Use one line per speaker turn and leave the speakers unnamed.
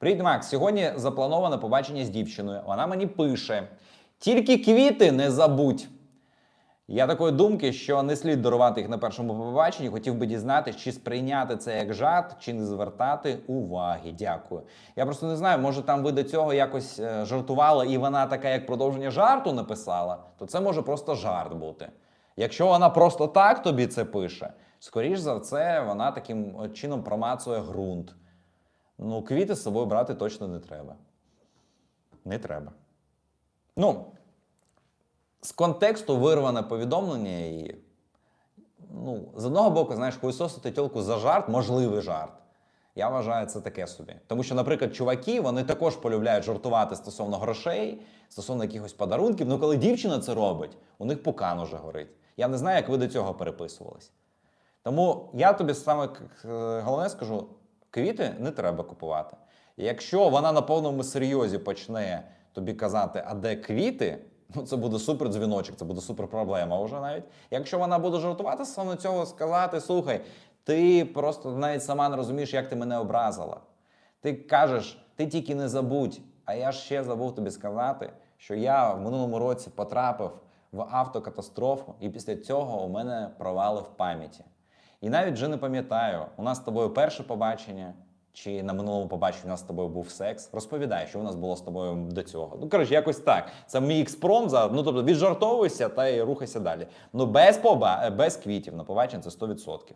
Привіт, Макс. Сьогодні заплановане побачення з дівчиною. Вона мені пише: тільки квіти не забудь. Я такої думки, що не слід дарувати їх на першому побаченні. Хотів би дізнатися, чи сприйняти це як жарт, чи не звертати уваги. Дякую. Я просто не знаю, може там ви до цього якось е, жартували, і вона така, як продовження жарту написала, то це може просто жарт бути. Якщо вона просто так тобі це пише, скоріш за все, вона таким чином промацує ґрунт. Ну, квіти з собою брати точно не треба. Не треба. Ну, з контексту вирване повідомлення і. Ну, з одного боку, знаєш, хуйсосити тілку за жарт, можливий жарт. Я вважаю це таке собі. Тому що, наприклад, чуваки вони також полюбляють жартувати стосовно грошей, стосовно якихось подарунків. Ну, коли дівчина це робить, у них пукан уже горить. Я не знаю, як ви до цього переписувались. Тому я тобі саме к- головне скажу: квіти не треба купувати. Якщо вона на повному серйозі почне тобі казати, а де квіти, ну це буде супер дзвіночок, це буде супер проблема вже навіть. Якщо вона буде жартувати стосовно цього, сказати: слухай, ти просто навіть сама не розумієш, як ти мене образила. Ти кажеш, ти тільки не забудь. А я ж ще забув тобі сказати, що я в минулому році потрапив в автокатастрофу, і після цього у мене провали в пам'яті. І навіть вже не пам'ятаю, у нас з тобою перше побачення, чи на минулому побаченні у нас з тобою був секс. Розповідай, що у нас було з тобою до цього. Ну, коротше, якось так. Це мій експром за- ну тобто віджартовуйся та й рухайся далі. Ну без поба, без квітів на побачення це 100%.